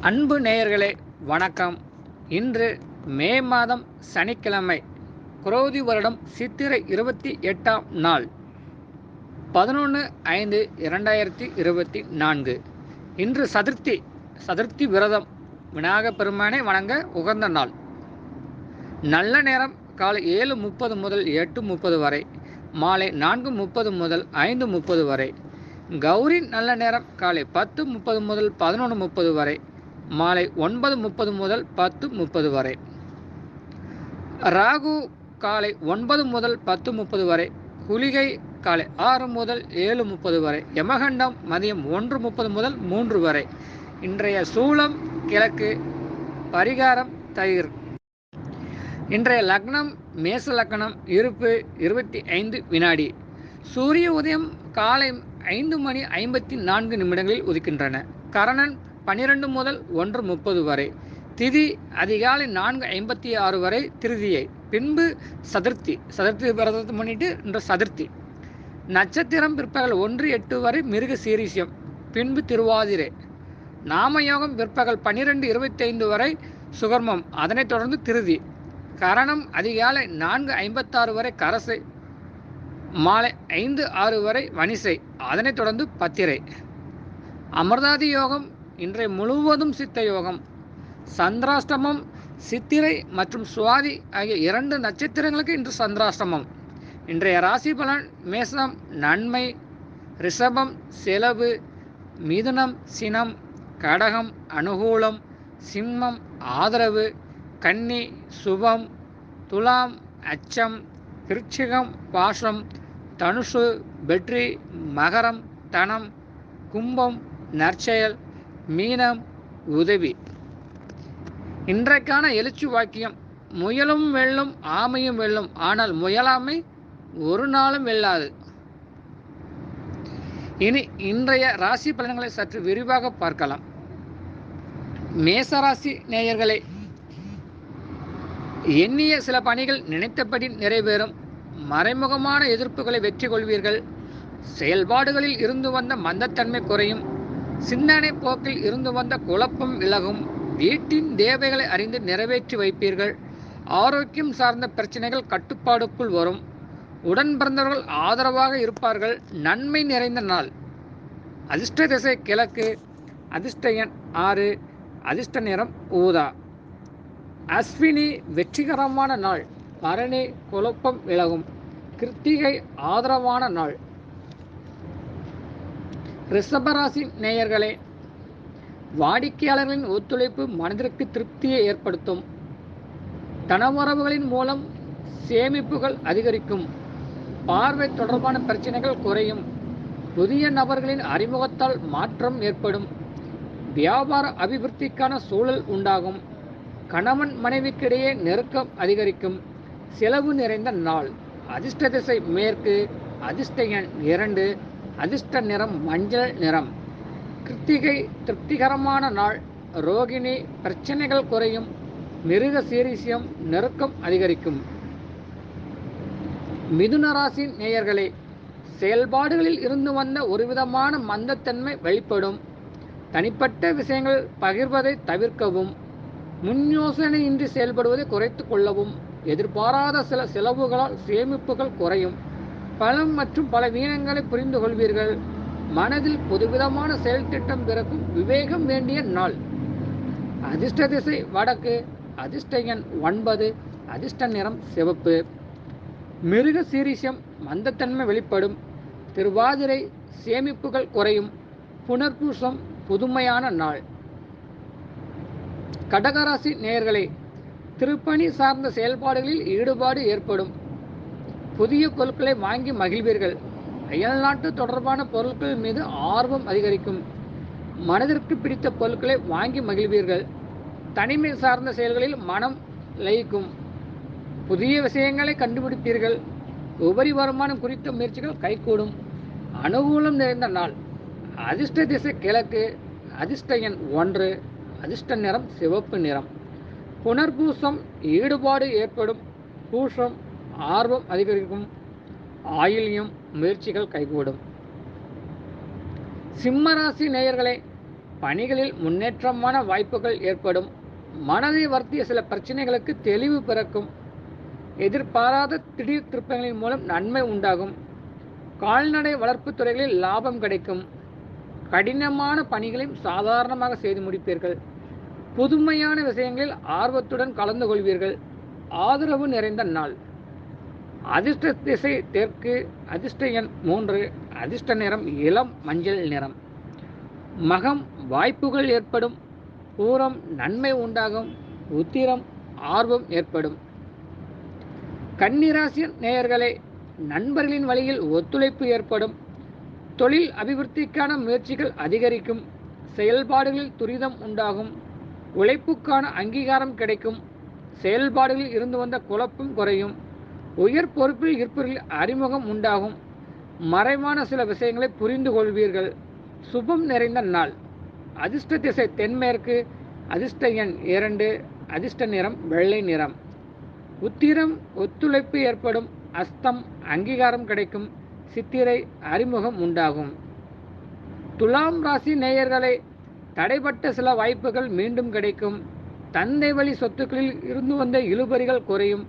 அன்பு நேயர்களே வணக்கம். இன்று மே மாதம் சனிக்கிழமை குரோதி வருடம் சித்திரை இருபத்தி எட்டாம் நாள் பதினொன்று ஐந்து இரண்டாயிரத்தி இருபத்தி நான்கு. இன்று சதுர்த்தி சதுர்த்தி விரதம் விநாயக பெருமானை வணங்க உகந்த நாள். நல்ல நேரம் காலை ஏழு முப்பது முதல் எட்டு முப்பது வரை மாலை நான்கு முப்பது முதல் ஐந்து முப்பது வரை கௌரி நல்ல நேரம். காலை பத்து முப்பது முதல் பதினொன்று முப்பது வரை. மாலை ஒன்பது முப்பது முதல் பத்து முப்பது வரை. ராகு காலை ஒன்பது முதல் பத்து முப்பது வரை. குளிகை காலை ஆறு முதல் ஏழு முப்பது வரை. யமகண்டம் மதியம் ஒன்று முப்பது முதல் மூன்று வரை. இன்றைய சூளம் கிழக்கு பரிகாரம் தயிர். இன்றைய லக்னம் மேச லக்னம் இருப்பு இருபத்தி ஐந்து வினாடி. சூரிய உதயம் காலை ஐந்து மணி ஐம்பத்தி நான்கு நிமிடங்களில் உதிக்கின்றன. கரணன் பனிரெண்டு முதல் ஒன்று முப்பது வரை திதி அதிகாலை நான்கு ஐம்பத்தி ஆறு வரை திருதியை பின்பு சதுர்த்தி சதுர்த்தி விரதத்தை முன்னிட்டு இன்று சதுர்த்தி. நட்சத்திரம் பிற்பகல் ஒன்று எட்டு வரை மிருக சீரிசியம் பின்பு திருவாதிரை. நாமயோகம் பிற்பகல் பன்னிரெண்டு இருபத்தைந்து வரை சுகர்மம் அதனைத் தொடர்ந்து திருதி. கரணம் அதிகாலை நான்கு ஐம்பத்தாறு வரை கரசை மாலை ஐந்து ஆறு வரை வனிசை அதனைத் தொடர்ந்து பத்திரை. அமிர்தாதி யோகம் இன்றைய முழுவதும் சித்த யோகம். சந்திராஷ்டமம் சித்திரை மற்றும் சுவாதி ஆகிய இரண்டு நட்சத்திரங்களுக்கு இன்று சந்திராஷ்டமம். இன்றைய ராசி பலன் மேசம் நன்மை ரிஷபம் செலவு மிதுனம் சினம் கடகம் அனுகூலம் சிம்மம் ஆதரவு கன்னி சுபம் துலாம் அச்சம் கிருச்சிகம் பாசம் தனுஷு வெற்றி மகரம் தனம் கும்பம் நற்செயல் மீனம் உதவி. இன்றைக்கான எழுச்சி வாக்கியம் முயலும் வெல்லும் ஆமையும் வெல்லும். ஆனால் முயலாமை ஒரு நாளும் வெல்லாது. இனி இன்றைய ராசி பலன்களை சற்று விரிவாக பார்க்கலாம். மேசராசி நேயர்களே எண்ணிய சில பணிகள் நினைத்தபடி நிறைவேறும். மறைமுகமான எதிர்ப்புகளை வெற்றி கொள்வீர்கள். செயல்பாடுகளில் இருந்து வந்த மந்தத்தன்மை குறையும். சிந்தனை போக்கில் இருந்து வந்த குழப்பம் விலகும். வீட்டின் தேவைகளை அறிந்து நிறைவேற்றி வைப்பீர்கள். ஆரோக்கியம் சார்ந்த பிரச்சனைகள் கட்டுப்பாடுக்குள் வரும். உடன் பிறந்தவர்கள் ஆதரவாக இருப்பார்கள். நன்மை நிறைந்த நாள். அதிர்ஷ்ட திசை கிழக்கு. அதிர்ஷ்ட எண் ஆறு. அதிர்ஷ்ட நிறம் ஊதா. அஸ்வினி வெற்றிகரமான நாள். பரணி குழப்பம் விலகும். கிருத்திகை ஆதரவான நாள். ரிஷபராசி நேயர்களே வாடிக்கையாளர்களின் ஒத்துழைப்பு மனதிற்கு திருப்தியை ஏற்படுத்தும். தனவுறவுகளின் மூலம் சேமிப்புகள் அதிகரிக்கும். பார்வை தொடர்பான பிரச்சனைகள் குறையும். புதிய நபர்களின் அறிமுகத்தால் மாற்றம் ஏற்படும். வியாபார அபிவிருத்திக்கான சூழல் உண்டாகும். கணவன் மனைவிக்கிடையே நெருக்கம் அதிகரிக்கும். செலவு நிறைந்த நாள். அதிர்ஷ்ட திசை மேற்கு அதிர்ஷ்ட எண் இரண்டு அதிர்ஷ்ட நிறம் மஞ்சள் நிறம். கிருத்திகை திருப்திகரமான நாள். ரோகிணி பிரச்சனைகள் குறையும். மிருக சீரிசியம் நெருக்கம் அதிகரிக்கும். மிதுனராசி நேயர்களே செயல்பாடுகளில் இருந்து வந்த ஒருவிதமான மந்தத்தன்மை வெளிப்படும். தனிப்பட்ட விஷயங்கள் பகிர்வதை தவிர்க்கவும் முன் யோசனையின்றி செயல்படுவதை குறைத்து கொள்ளவும். எதிர்பாராத சில செலவுகளால் சேமிப்புகள் குறையும். பலம் மற்றும் பல வீணங்களை புரிந்து கொள்வீர்கள் மனதில் புதுவிதமான செயல் திட்டம் பிறக்கும் விவேகம் வேண்டிய நாள். அதிர்ஷ்ட திசை வடக்கு அதிர்ஷ்ட எண் ஒன்பது அதிர்ஷ்ட நிறம் சிவப்பு. மிருக சீரிஷம் மந்தத்தன்மை வெளிப்படும். திருவாதிரை சேமிப்புகள் குறையும். புனர்பூசம் புதுமையான நாள். கடகராசி நேயர்களே திருப்பணி சார்ந்த செயல்பாடுகளில் ஈடுபாடு ஏற்படும். புதிய பொருட்களை வாங்கி மகிழ்வீர்கள். அயல்நாட்டு தொடர்பான பொருட்கள் மீது ஆர்வம் அதிகரிக்கும். மனதிற்கு பிடித்த பொருட்களை வாங்கி மகிழ்வீர்கள். தனிமை சார்ந்த செயல்களில் மனம் லயிக்கும். புதிய விஷயங்களை கண்டுபிடிப்பீர்கள். உபரி வருமானம் குறித்த முயற்சிகள் கைகூடும். அனுகூலம் நிறைந்த நாள். அதிர்ஷ்ட திசை கிழக்கு. அதிர்ஷ்ட எண் ஒன்று. அதிர்ஷ்ட நிறம் சிவப்பு நிறம். புனர்பூசம் ஈடுபாடு ஏற்படும் பூசம் ஆர்வம் அதிகரிக்கும் ஆயில்யம் முயற்சிகள் கைகூடும். சிம்மராசி நேயர்களே பணிகளில் முன்னேற்றமான வாய்ப்புகள் ஏற்படும். மனதை வர்த்திய சில பிரச்சனைகளுக்கு தெளிவு பிறக்கும். எதிர்பாராத திடீர் திருப்பங்களின் மூலம் நன்மை உண்டாகும். கால்நடை வளர்ப்பு துறைகளில் லாபம் கிடைக்கும். கடினமான பணிகளையும் சாதாரணமாக செய்து முடிப்பீர்கள். புதுமையான விஷயங்களில் ஆர்வத்துடன் கலந்து கொள்வீர்கள். ஆதரவு நிறைந்த நாள். அதிர்ஷ்ட திசை தெற்கு அதிர்ஷ்ட எண் மூன்று அதிர்ஷ்ட நிறம் இளம் மஞ்சள் நிறம். மகம் வாய்ப்புகள் ஏற்படும். பூரம் நன்மை உண்டாகும். உத்திரம் ஆர்வம் ஏற்படும். கன்னிராசி நேயர்களே நண்பர்களின் வழியில் ஒத்துழைப்பு ஏற்படும். தொழில் அபிவிருத்திக்கான முயற்சிகள் அதிகரிக்கும். செயல்பாடுகளில் துரிதம் உண்டாகும். உழைப்புக்கான அங்கீகாரம் கிடைக்கும். செயல்பாடுகளில் இருந்து வந்த குழப்பம் குறையும். உயர் பொறுப்பில் இருப்பவர்கள் அறிமுகம் உண்டாகும். மறைவான சில விஷயங்களை புரிந்து கொள்வீர்கள். சுபம் நிறைந்த நாள். அதிர்ஷ்ட திசை தென்மேற்கு. அதிர்ஷ்ட எண் இரண்டு. அதிர்ஷ்ட நிறம் வெள்ளை நிறம். உத்திரம் ஒத்துழைப்பு ஏற்படும். அஸ்தம் அங்கீகாரம் கிடைக்கும். சித்திரை அறிமுகம் உண்டாகும். துலாம் ராசி நேயர்களை தடைப்பட்ட சில வாய்ப்புகள் மீண்டும் கிடைக்கும். தந்தை வழி சொத்துக்களில் இருந்து வந்த இழுபறிகள் குறையும்.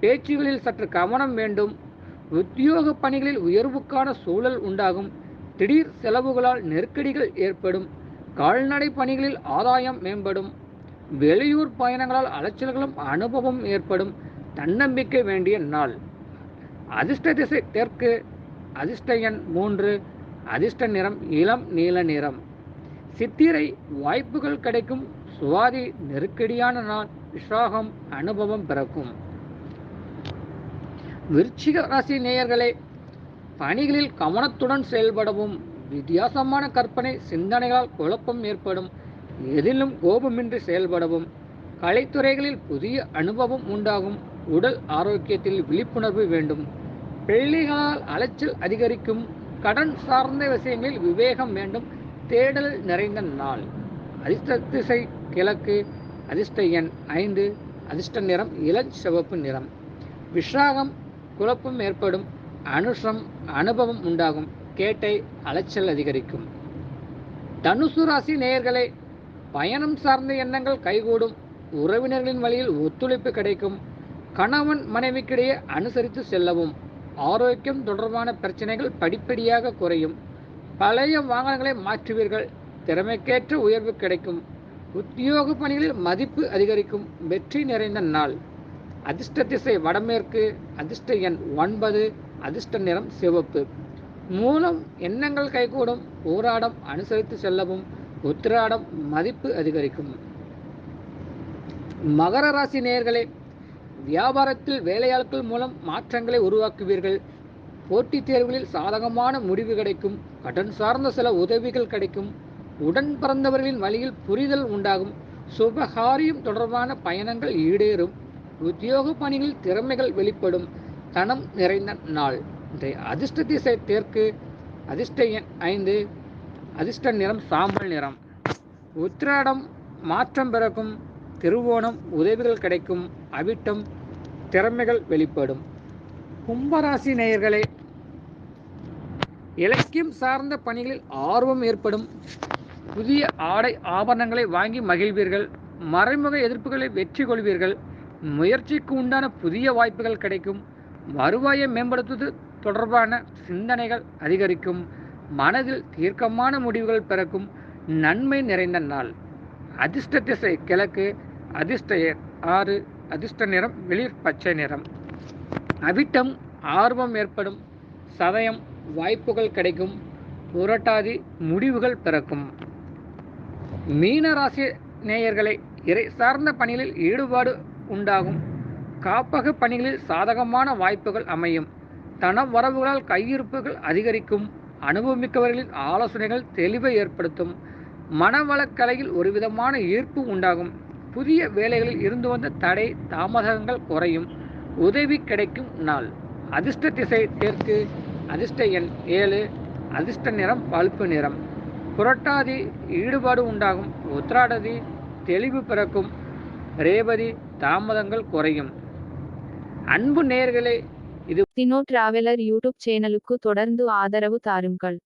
பேச்சுகளில் சற்று கவனம் வேண்டும். உத்தியோக பணிகளில் உயர்வுக்கான சூழல் உண்டாகும். திடீர் செலவுகளால் நெருக்கடிகள் ஏற்படும். கால்நடை பணிகளில் ஆதாயம் மேம்படும். வெளியூர் பயணங்களால் அலைச்சல்களும் அனுபவம் ஏற்படும். தன்னம்பிக்கை வேண்டிய நாள். அதிர்ஷ்ட திசை தெற்கு. அதிர்ஷ்ட எண் மூன்று. அதிர்ஷ்ட நிறம் இளம் நீல நிறம். சித்திரை வாய்ப்புகள் கிடைக்கும். சுவாதி நெருக்கடியான நாள். விஸ்வாகம் அனுபவம் பிறக்கும். விருச்சிக ராசி நேயர்களே பணிகளில் கவனத்துடன் செயல்படவும் வித்தியாசமான கற்பனை சிந்தனைகளால் குழப்பம் ஏற்படும். எதிலும் கோபமின்றி செயல்படவும் கலைத்துறைகளில் புதிய அனுபவம் உண்டாகும். உடல் ஆரோக்கியத்தில் விழிப்புணர்வு வேண்டும். பிள்ளைகளால் அலைச்சல் அதிகரிக்கும். கடன் சார்ந்த விஷயங்களில் விவேகம் வேண்டும். தேடல் நிறைந்த நாள். அதிர்ஷ்ட திசை கிழக்கு அதிர்ஷ்ட எண் ஐந்து அதிர்ஷ்ட நிறம் இளம் சிவப்பு நிறம். விஷாகம் குழப்பம் ஏற்படும் அனுஷம் அனுபவம் உண்டாகும் கேட்டை அலைச்சல் அதிகரிக்கும். தனுசு ராசி நேயர்களை பயணம் சார்ந்த எண்ணங்கள் கைகூடும் உறவினர்களின் வழியில் ஒத்துழைப்பு கிடைக்கும் கணவன் மனைவிக்கிடையே அனுசரித்து செல்லவும் ஆரோக்கியம் தொடர்பான பிரச்சனைகள் படிப்படியாக குறையும் பழைய வாகனங்களை மாற்றுவீர்கள். திறமைக்கேற்ற உயர்வு கிடைக்கும். உத்தியோக பணிகளில் மதிப்பு அதிகரிக்கும். வெற்றி நிறைந்த நாள். அதிர்ஷ்ட திசை வடமேற்கு அதிர்ஷ்ட எண் ஒன்பது அதிர்ஷ்ட நிறம் சிவப்பு. மூலம் எண்ணங்கள் கைகூடும். ஊராடம் அனுசரித்து செல்லவும். உத்திராடம் மதிப்பு அதிகரிக்கும். மகர ராசி நேயர்களே வியாபாரத்தில் வேலையாட்கள் மூலம் மாற்றங்களை உருவாக்குவீர்கள். போட்டித் தேர்வுகளில் சாதகமான முடிவு கிடைக்கும். கடன் சார்ந்த சில உதவிகள் கிடைக்கும். உடன் பிறந்தவர்களின் வழியில் புரிதல் உண்டாகும். சுபகாரியம் தொடர்பான பயணங்கள் ஈடேறும். உத்தியோக பணிகளில் திறமைகள் வெளிப்படும். தனம் நிறைந்த நாள். இன்றைய அதிர்ஷ்ட திசை தெற்கு அதிர்ஷ்ட எண் ஐந்து. அதிர்ஷ்ட நிறம் சாம்பல் நிறம். உத்திராடம் மாற்றம் பிறக்கும். திருவோணம் உதவிகள் கிடைக்கும். அவிட்டம் திறமைகள் வெளிப்படும். கும்பராசி நேயர்களே இலக்கியம் சார்ந்த பணிகளில் ஆர்வம் ஏற்படும். புதிய ஆடை ஆபரணங்களை வாங்கி மகிழ்வீர்கள். மறைமுக எதிர்ப்புகளை வெற்றி கொள்வீர்கள். முயற்சிக்கு உண்டான புதிய வாய்ப்புகள் கிடைக்கும். வருவாயை மேம்படுத்துவது தொடர்பான சிந்தனைகள் அதிகரிக்கும். மனதில் தீர்க்கமான முடிவுகள் பிறக்கும். நன்மை நிறைந்த நாள். அதிர்ஷ்ட திசை கிழக்கு. அதிர்ஷ்ட ஆறு. அதிர்ஷ்ட நிறம் வெளிர் பச்சை நிறம். அவிட்டம் ஆர்வம் ஏற்படும். சதயம் வாய்ப்புகள் கிடைக்கும் புரட்டாதி முடிவுகள் பிறக்கும். மீனராசி நேயர்களை இறை சார்ந்த பணிகளில் ஈடுபாடு உண்டாகும். காப்பக பணிகளில் சாதகமான வாய்ப்புகள் அமையும். தன வரவுகளால் கையிருப்புகள் அதிகரிக்கும். அனுபவமிக்கவர்களின் ஆலோசனைகள் தெளிவை ஏற்படுத்தும். மனவளக்கலையில் ஒரு விதமான ஈர்ப்பு உண்டாகும். புதிய வேலைகளில் இருந்து வந்த தடை தாமதங்கள் குறையும். உதவி கிடைக்கும் நாள். அதிர்ஷ்ட திசை தெற்கு அதிர்ஷ்ட எண் ஏழு அதிர்ஷ்ட நிறம் பழுப்பு நிறம். புரட்டாதி ஈடுபாடு உண்டாகும் உத்ராடதி தெளிவு பிறக்கும் ரேவதி தாமதங்கள் குறையும். அன்பு நேர்களே இது டினோ டிராவலர் யூடியூப் சேனலுக்கு தொடர்ந்து ஆதரவு தாருங்கள்.